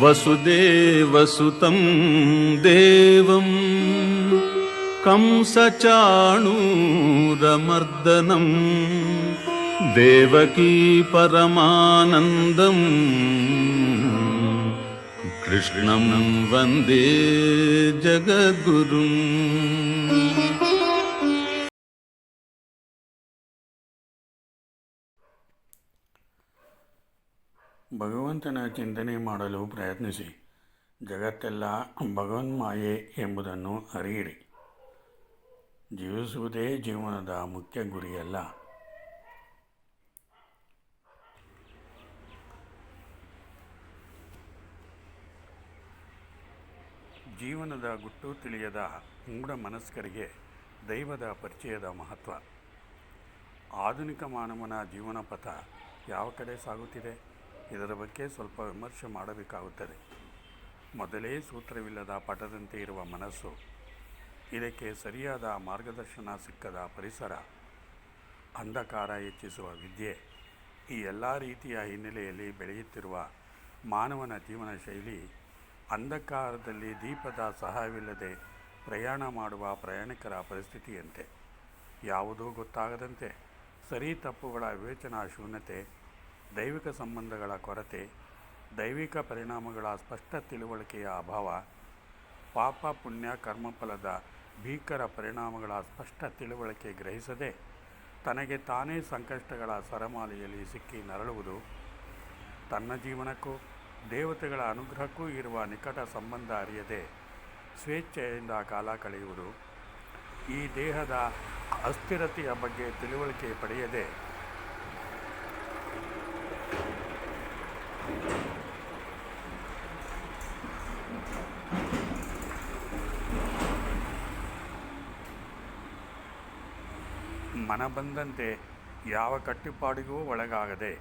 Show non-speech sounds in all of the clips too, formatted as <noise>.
वसुदेवसुतं देवम् कंसचाणूरमर्दनम् देवकी परमानन्दम् कृष्णं वन्दे जगद्गुरुम् ಭಗವಂತನ ಚಿಂತನೆ ಮಾಡಲು ಪ್ರಯತ್ನಿಸಿ. ಜಗತ್ತೆಲ್ಲ ಭಗವನ್ಮಾಯೆ ಎಂಬುದನ್ನು ಅರಿಯಿರಿ. ಜೀವಿಸುವುದೇ ಜೀವನದ ಮುಖ್ಯ ಗುರಿಯಲ್ಲ. ಜೀವನದ ಗುಟ್ಟು ತಿಳಿಯದ ಮೂಢ ಮನಸ್ಕರಿಗೆ ದೈವದ ಪರಿಚಯದ ಮಹತ್ವ. ಆಧುನಿಕ ಮಾನವನ ಜೀವನ ಪಥ ಯಾವ ಕಡೆ ಸಾಗುತ್ತಿದೆ? ಇದರ ಬಗ್ಗೆ ಸ್ವಲ್ಪ ವಿಮರ್ಶೆ ಮಾಡಬೇಕಾಗುತ್ತದೆ. ಮೊದಲೇ ಸೂತ್ರವಿಲ್ಲದ ಪಟದಂತೆ ಇರುವ ಮನಸ್ಸು, ಇದಕ್ಕೆ ಸರಿಯಾದ ಮಾರ್ಗದರ್ಶನ ಸಿಕ್ಕದ ಪರಿಸರ, ಅಂಧಕಾರ ಹೆಚ್ಚಿಸುವ ವಿದ್ಯೆ, ಈ ಎಲ್ಲ ರೀತಿಯ ಹಿನ್ನೆಲೆಯಲ್ಲಿ ಬೆಳೆಯುತ್ತಿರುವ ಮಾನವನ ಜೀವನ ಶೈಲಿ, ಅಂಧಕಾರದಲ್ಲಿ ದೀಪದ ಸಹಾಯವಿಲ್ಲದೆ ಪ್ರಯಾಣ ಮಾಡುವ ಪ್ರಯಾಣಿಕರ ಪರಿಸ್ಥಿತಿಯಂತೆ. ಯಾವುದೂ ಗೊತ್ತಾಗದಂತೆ, ಸರಿ ತಪ್ಪುಗಳ ವಿವೇಚನಾ ಶೂನ್ಯತೆ ದೈವಿಕ ಸಂಬಂಧಗಳ ಕೊರತೆ, ದೈವಿಕ ಪರಿಣಾಮಗಳ ಸ್ಪಷ್ಟ ತಿಳುವಳಿಕೆಯ ಅಭಾವ, ಪಾಪ, ಪುಣ್ಯ, ಕರ್ಮಫಲದ ಭೀಕರ ಪರಿಣಾಮಗಳ ಸ್ಪಷ್ಟ ತಿಳುವಳಿಕೆ ಗ್ರಹಿಸದೆ ತನಗೆ ತಾನೇ ಸಂಕಷ್ಟಗಳ ಸರಮಾಲೆಯಲ್ಲಿ ಸಿಕ್ಕಿ ನರಳುವುದು, ತನ್ನ ಜೀವನಕ್ಕೂ ದೇವತೆಗಳ ಅನುಗ್ರಹಕ್ಕೂ ಇರುವ ನಿಕಟ ಸಂಬಂಧ ಅರಿಯದೆ ಸ್ವೇಚ್ಛೆಯಿಂದ ಕಾಲ ಕಳೆಯುವುದು, ಈ ದೇಹದ ಅಸ್ಥಿರತೆಯ ಬಗ್ಗೆ ತಿಳುವಳಿಕೆ ಪಡೆಯದೆ ಮನ ಬಂದಂತೆ ಯಾವ ಕಟ್ಟುಪಾಡಿಗೂ ಒಳಗಾಗದೆ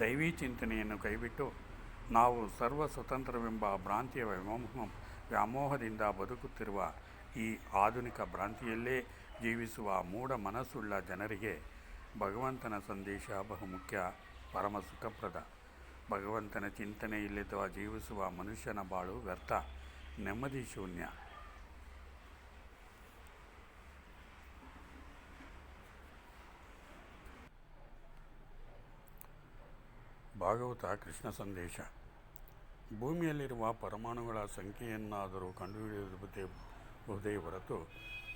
ದೈವಿ ಚಿಂತನೆಯನ್ನು ಕೈಬಿಟ್ಟು ನಾವು ಸರ್ವ ಸ್ವತಂತ್ರವೆಂಬ ಭ್ರಾಂತಿಯ ವ್ಯಾಮೋಹ ವ್ಯಾಮೋಹದಿಂದ ಬದುಕುತ್ತಿರುವ ಈ ಆಧುನಿಕ ಭ್ರಾಂತಿಯಲ್ಲೇ ಜೀವಿಸುವ ಮೂಢ ಮನಸ್ಸುಳ್ಳ ಜನರಿಗೆ ಭಗವಂತನ ಸಂದೇಶ ಬಹುಮುಖ್ಯ, ಪರಮ ಸುಖಪ್ರದ. ಭಗವಂತನ ಚಿಂತನೆ ಇಲ್ಲದ ಜೀವಿಸುವ ಮನುಷ್ಯನ ಬಾಳು ವ್ಯರ್ಥ, ನೆಮ್ಮದಿ ಶೂನ್ಯ. ಭಾಗವತ ಕೃಷ್ಣ ಸಂದೇಶ. ಭೂಮಿಯಲ್ಲಿರುವ ಪರಮಾಣುಗಳ ಸಂಖ್ಯೆಯನ್ನಾದರೂ ಕಂಡುಹಿಡಿಯಬಹುದೇ ಬಹುದೇ ಹೊರತು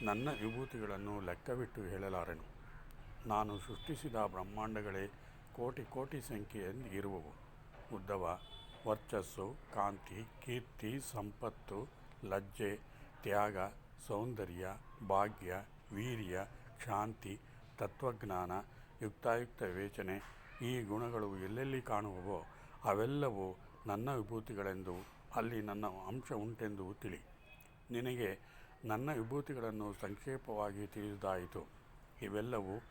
ನನ್ನ ವಿಭೂತಿಗಳನ್ನು ಲೆಕ್ಕವಿಟ್ಟು ಹೇಳಲಾರೆನು. ನಾನು ಸೃಷ್ಟಿಸಿದ ಬ್ರಹ್ಮಾಂಡಗಳೇ ಕೋಟಿ ಕೋಟಿ ಸಂಖ್ಯೆಯಲ್ಲಿ ಇರುವವು. ಉದ್ದವ, ವರ್ಚಸ್ಸು, ಕಾಂತಿ, ಕೀರ್ತಿ, ಸಂಪತ್ತು, ಲಜ್ಜೆ, ತ್ಯಾಗ, ಸೌಂದರ್ಯ, ಭಾಗ್ಯ, ವೀರ್ಯ, ಶಾಂತಿ, ತತ್ವಜ್ಞಾನ, ಯುಕ್ತಾಯುಕ್ತ ವಿವೇಚನೆ ಈ ಗುಣಗಳು ಎಲ್ಲೆಲ್ಲಿ ಕಾಣುವವೋ ಅವೆಲ್ಲವೂ ನನ್ನ ವಿಭೂತಿಗಳೆಂದು, ಅಲ್ಲಿ ನನ್ನ ಅಂಶ ಉಂಟೆಂದು ತಿಳಿ. ನಿನಗೆ ನನ್ನ ವಿಭೂತಿಗಳನ್ನು ಸಂಕ್ಷೇಪವಾಗಿ ತಿಳಿದಾಯಿತು ಇವೆಲ್ಲವೂ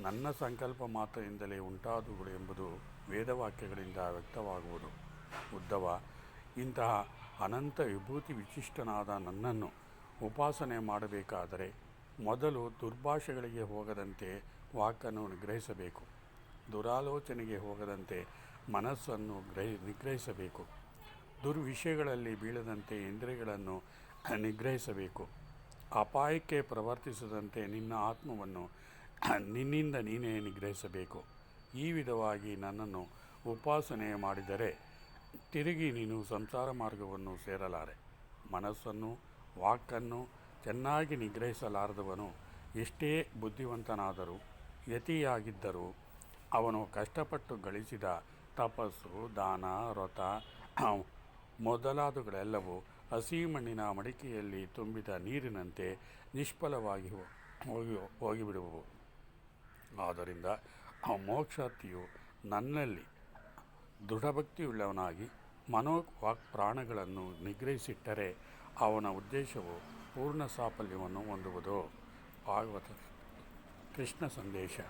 ನನ್ನ ಸಂಕಲ್ಪ ಮಾತ್ರದಿಂದಲೇ ಉಂಟಾದವುಗಳು ಎಂಬುದು ವೇದವಾಕ್ಯಗಳಿಂದ ವ್ಯಕ್ತವಾಗುವುದು. ಉದ್ದವ, ಇಂತಹ ಅನಂತ ವಿಭೂತಿ ವಿಶಿಷ್ಟನಾದ ನನ್ನನ್ನು ಉಪಾಸನೆ ಮಾಡಬೇಕಾದರೆ ಮೊದಲು ದುರ್ಭಾಷೆಗಳಿಗೆ ಹೋಗದಂತೆ ವಾಕನ್ನು ನಿಗ್ರಹಿಸಬೇಕು. ದುರಾಲೋಚನೆಗೆ ಹೋಗದಂತೆ ಮನಸ್ಸನ್ನು ಗ್ರಹಿ, ನಿಗ್ರಹಿಸಬೇಕು. ದುರ್ವಿಷಯಗಳಲ್ಲಿ ಬೀಳದಂತೆ ಇಂದ್ರಿಯಗಳನ್ನು ನಿಗ್ರಹಿಸಬೇಕು. ಅಪಾಯಕ್ಕೆ ಪ್ರವರ್ತಿಸದಂತೆ ನಿನ್ನ ಆತ್ಮವನ್ನು ನಿನ್ನಿಂದ ನೀನೇ ನಿಗ್ರಹಿಸಬೇಕು. ಈ ವಿಧವಾಗಿ ನನ್ನನ್ನು ಉಪಾಸನೆ ಮಾಡಿದರೆ ತಿರುಗಿ ನೀನು ಸಂಸಾರ ಮಾರ್ಗವನ್ನು ಸೇರಲಾರೆ. ಮನಸ್ಸನ್ನು, ವಾಕನ್ನು ಚೆನ್ನಾಗಿ ನಿಗ್ರಹಿಸಲಾರದವನು ಎಷ್ಟೇ ಬುದ್ಧಿವಂತನಾದರೂ, ಯತಿಯಾಗಿದ್ದರೂ ಅವನು ಕಷ್ಟಪಟ್ಟು ಗಳಿಸಿದ ತಪಸ್ಸು, ದಾನ ವ್ರತ ಮೊದಲಾದವುಗಳೆಲ್ಲವೂ ಹಸಿ ಮಣ್ಣಿನ ಮಡಿಕೆಯಲ್ಲಿ ತುಂಬಿದ ನೀರಿನಂತೆ ನಿಷ್ಫಲವಾಗಿ ಹೋಗಿ, ಹೋಗಿಬಿಡುವವು. ಆದ್ದರಿಂದ ಆ ಮೋಕ್ಷಾರ್ಥಿಯು ನನ್ನಲ್ಲಿ ದೃಢಭಕ್ತಿಯುಳ್ಳವನಾಗಿ ಮನೋ ವಾಕ್ ಪ್ರಾಣಗಳನ್ನು ನಿಗ್ರಹಿಸಿಟ್ಟರೆ ಅವನ ಉದ್ದೇಶವು ಪೂರ್ಣ ಸಾಫಲ್ಯವನ್ನು ಹೊಂದುವುದು. ಭಾಗವತ ಕೃಷ್ಣ ಸಂದೇಶ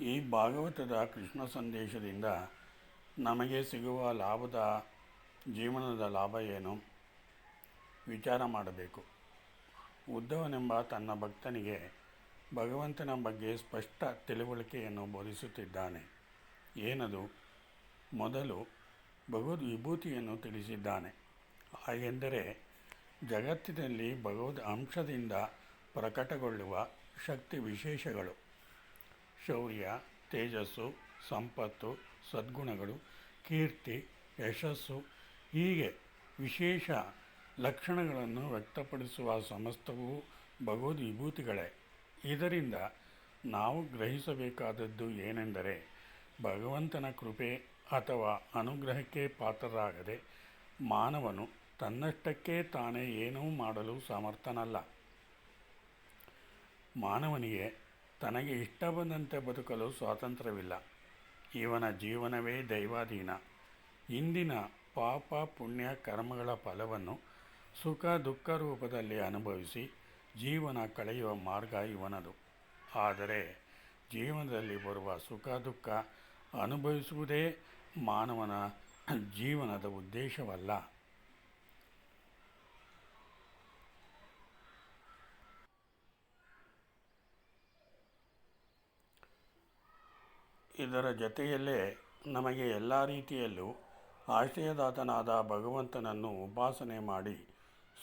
ಈ ಭಾಗವತದ ಕೃಷ್ಣ ಸಂದೇಶದಿಂದ ನಮಗೆ ಸಿಗುವ ಲಾಭದ ಜೀವನದ ಲಾಭ ಏನು? ವಿಚಾರ ಮಾಡಬೇಕು. ಉದ್ಧವನೆಂಬ ತನ್ನ ಭಕ್ತನಿಗೆ ಭಗವಂತನ ಬಗ್ಗೆ ಸ್ಪಷ್ಟ ತಿಳುವಳಿಕೆಯನ್ನು ಬೋಧಿಸುತ್ತಿದ್ದಾನೆ. ಏನದು? ಮೊದಲು ಭಗವದ್ ವಿಭೂತಿಯನ್ನು ತಿಳಿಸಿದ್ದಾನೆ. ಹಾಗೆಂದರೆ ಜಗತ್ತಿನಲ್ಲಿ ಭಗವದ್ ಅಂಶದಿಂದ ಪ್ರಕಟಗೊಳ್ಳುವ ಶಕ್ತಿ ವಿಶೇಷಗಳು. ಶೌರ್ಯ ತೇಜಸ್ಸು, ಸಂಪತ್ತು, ಸದ್ಗುಣಗಳು, ಕೀರ್ತಿ, ಯಶಸ್ಸು ಹೀಗೆ ವಿಶೇಷ ಲಕ್ಷಣಗಳನ್ನು ವ್ಯಕ್ತಪಡಿಸುವ ಸಮಸ್ತವೂ ಭಗವದ್ ವಿಭೂತಿಗಳೇ ಇದರಿಂದ ನಾವು ಗ್ರಹಿಸಬೇಕಾದದ್ದು ಏನೆಂದರೆ ಭಗವಂತನ ಕೃಪೆ ಅಥವಾ ಅನುಗ್ರಹಕ್ಕೆ ಪಾತ್ರರಾಗದೆ ಮಾನವನು ತನ್ನಷ್ಟಕ್ಕೆ ತಾನೇ ಏನೂ ಮಾಡಲು ಸಮರ್ಥನಲ್ಲ. ಮಾನವನಿಗೆ ತನಗೆ ಇಷ್ಟ ಬಂದಂತೆ ಬದುಕಲು ಸ್ವಾತಂತ್ರ್ಯವಿಲ್ಲ. ಇವನ ಜೀವನವೇ ದೈವಾಧೀನ. ಇಂದಿನ ಪಾಪ, ಪುಣ್ಯ, ಕರ್ಮಗಳ ಫಲವನ್ನು ಸುಖ, ದುಃಖ ರೂಪದಲ್ಲಿ ಅನುಭವಿಸಿ ಜೀವನ ಕಳೆಯುವ ಮಾರ್ಗ ಇವನದು. ಆದರೆ ಜೀವನದಲ್ಲಿ ಬರುವ ಸುಖ, ದುಃಖ ಅನುಭವಿಸುವುದೇ ಮಾನವನ ಜೀವನದ ಉದ್ದೇಶವಲ್ಲ. ಇದರ ಜೊತೆಯಲ್ಲೇ ನಮಗೆ ಎಲ್ಲ ರೀತಿಯಲ್ಲೂ ಆಶ್ರಯದಾತನಾದ ಭಗವಂತನನ್ನು ಉಪಾಸನೆ ಮಾಡಿ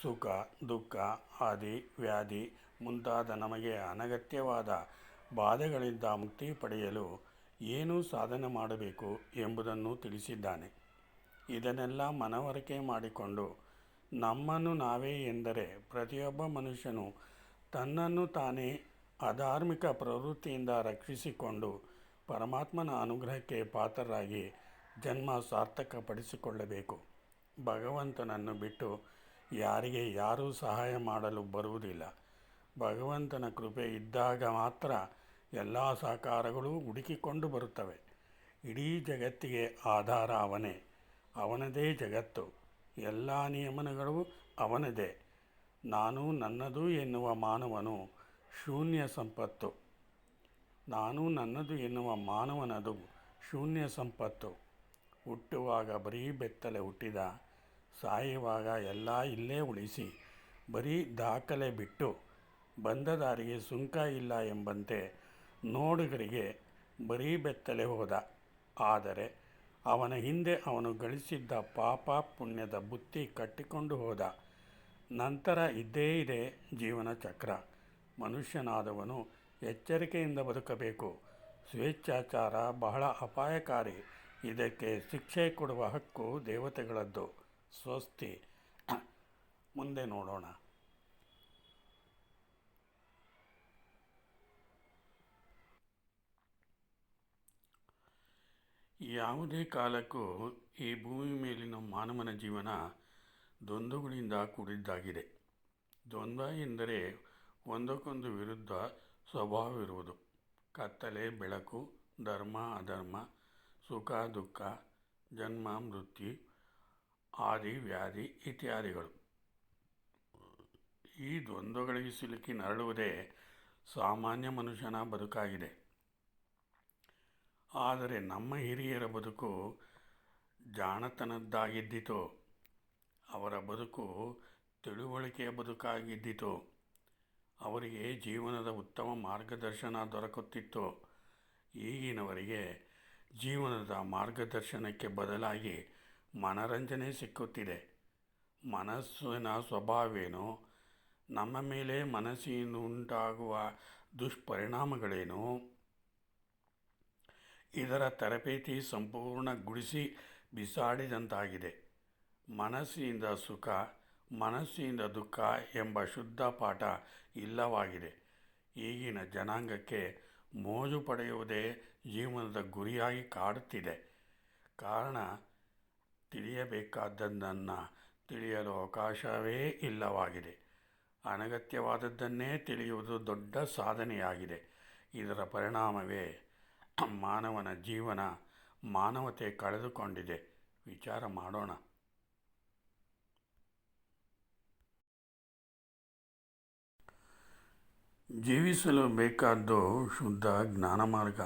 ಸುಖ, ದುಃಖ ಆದಿ ವ್ಯಾಧಿ ಮುಂತಾದ ನಮಗೆ ಅನಗತ್ಯವಾದ ಬಾಧೆಗಳಿಂದ ಮುಕ್ತಿ ಪಡೆಯಲು ಏನು ಸಾಧನೆ ಮಾಡಬೇಕು ಎಂಬುದನ್ನು ತಿಳಿಸಿದ್ದಾನೆ. ಇದನ್ನೆಲ್ಲ ಮನವರಿಕೆ ಮಾಡಿಕೊಂಡು ನಮ್ಮನ್ನು ನಾವೇ ಎಂದರೆ ಪ್ರತಿಯೊಬ್ಬ ಮನುಷ್ಯನು ತನ್ನನ್ನು ತಾನೇ ಅಧಾರ್ಮಿಕ ಪ್ರವೃತ್ತಿಯಿಂದ ರಕ್ಷಿಸಿಕೊಂಡು ಪರಮಾತ್ಮನ ಅನುಗ್ರಹಕ್ಕೆ ಪಾತ್ರರಾಗಿ ಜನ್ಮ ಸಾರ್ಥಕಪಡಿಸಿಕೊಳ್ಳಬೇಕು. ಭಗವಂತನನ್ನು ಬಿಟ್ಟು ಯಾರಿಗೆ ಯಾರೂ ಸಹಾಯ ಮಾಡಲು ಬರುವುದಿಲ್ಲ. ಭಗವಂತನ ಕೃಪೆ ಇದ್ದಾಗ ಮಾತ್ರ ಎಲ್ಲ ಸಹಕಾರಗಳು ಹುಡುಕಿಕೊಂಡು ಬರುತ್ತವೆ. ಇಡೀ ಜಗತ್ತಿಗೆ ಆಧಾರ ಅವನೇ. ಅವನದೇ ಜಗತ್ತು. ಎಲ್ಲ ನಿಯಮನಗಳು ಅವನದೇ. ನಾನು ನನ್ನದು ಎನ್ನುವ ಮಾನವನು ಶೂನ್ಯ ಸಂಪತ್ತು. ನಾನು ನನ್ನದು ಎನ್ನುವ ಮಾನವನದು ಶೂನ್ಯ ಸಂಪತ್ತು. ಹುಟ್ಟುವಾಗ ಬರೀ ಬೆತ್ತಲೆ ಹುಟ್ಟಿದ, ಸಾಯುವಾಗ ಎಲ್ಲ ಇಲ್ಲೇ ಉಳಿಸಿ, ಬರೀ ದಾಖಲೆ ಬಿಟ್ಟು ಬಂದ ದಾರಿಗೆ ಸುಂಕ ಇಲ್ಲ ಎಂಬಂತೆ ನೋಡುಗರಿಗೆ ಬರೀ ಬೆತ್ತಲೆ ಹೋದ. ಆದರೆ ಅವನ ಹಿಂದೆ ಅವನು ಗಳಿಸಿದ್ದ ಪಾಪ ಪುಣ್ಯದ ಬುತ್ತಿ ಕಟ್ಟಿಕೊಂಡು ಹೋದ. ನಂತರ ಇದ್ದೇ ಇದೆ ಜೀವನ ಚಕ್ರ. ಮನುಷ್ಯನಾದವನು ಎಚ್ಚರಿಕೆಯಿಂದ ಬದುಕಬೇಕು. ಸ್ವೇಚ್ಛಾಚಾರ ಬಹಳ ಅಪಾಯಕಾರಿ. ಇದಕ್ಕೆ ಶಿಕ್ಷೆ ಕೊಡುವ ಹಕ್ಕು ದೇವತೆಗಳದ್ದು. ಸ್ವಸ್ತಿ. <clears throat> ಮುಂದೆ ನೋಡೋಣ. ಯಾವುದೇ ಕಾಲಕ್ಕೂ ಈ ಭೂಮಿ ಮೇಲಿನ ಮಾನವನ ಜೀವನ ದ್ವಂದ್ವಗಳಿಂದ ಕೂಡಿದ್ದಾಗಿದೆ. ದ್ವಂದ್ವ ಎಂದರೆ ಒಂದಕ್ಕೊಂದು ವಿರುದ್ಧ ಸ್ವಭಾವವಿರುವುದು ಕತ್ತಲೆ, ಬೆಳಕು, ಧರ್ಮ, ಅಧರ್ಮ, ಸುಖ, ದುಃಖ, ಜನ್ಮ, ಮೃತ್ಯು, ಆದಿ, ವ್ಯಾಧಿ ಇತ್ಯಾದಿಗಳು. ಈ ದ್ವಂದ್ವಗಳಿಗೆ ಸಿಲುಕಿ ನರಳುವುದೇ ಸಾಮಾನ್ಯ ಮನುಷ್ಯನ ಬದುಕಾಗಿದೆ. ಆದರೆ ನಮ್ಮ ಹಿರಿಯರ ಬದುಕು ಜಾಣತನದ್ದಾಗಿದ್ದಿತು, ಅವರ ಬದುಕು ತಿಳುವಳಿಕೆಯ ಬದುಕಾಗಿದ್ದಿತು ಅವರಿಗೆ ಜೀವನದ ಉತ್ತಮ ಮಾರ್ಗದರ್ಶನ ದೊರಕುತ್ತಿತ್ತು. ಈಗಿನವರಿಗೆ ಜೀವನದ ಮಾರ್ಗದರ್ಶನಕ್ಕೆ ಬದಲಾಗಿ ಮನರಂಜನೆ ಸಿಕ್ಕುತ್ತಿದೆ. ಮನಸ್ಸಿನ ಸ್ವಭಾವೇನು, ನಮ್ಮ ಮೇಲೆ ಮನಸ್ಸಿನ ಉಂಟಾಗುವ ದುಷ್ಪರಿಣಾಮಗಳೇನು, ಇದರ ತರಬೇತಿ ಸಂಪೂರ್ಣ ಗುಡಿಸಿ ಬಿಸಾಡಿದಂತಾಗಿದೆ. ಮನಸ್ಸಿನಿಂದ ಸುಖ ಮನಸ್ಸಿನಿಂದ ದುಃಖ ಎಂಬ ಶುದ್ಧ ಪಾಠ ಇಲ್ಲವಾಗಿದೆ. ಈಗಿನ ಜನಾಂಗಕ್ಕೆ ಮೋಜು ಪಡೆಯುವುದೇ ಜೀವನದ ಗುರಿಯಾಗಿ ಕಾಡುತ್ತಿದೆ. ಕಾರಣ, ತಿಳಿಯಬೇಕಾದದ್ದನ್ನು ತಿಳಿಯಲು ಅವಕಾಶವೇ ಇಲ್ಲವಾಗಿದೆ. ಅನಗತ್ಯವಾದದ್ದನ್ನೇ ತಿಳಿಯುವುದು ದೊಡ್ಡ ಸಾಧನೆಯಾಗಿದೆ. ಇದರ ಪರಿಣಾಮವೇ ಮಾನವನ ಜೀವನ ಮಾನವತೆ ಕಳೆದುಕೊಂಡಿದೆ. ವಿಚಾರ ಮಾಡೋಣ. ಜೀವಿಸಲು ಬೇಕಾದ್ದು ಶುದ್ಧ ಜ್ಞಾನ ಮಾರ್ಗ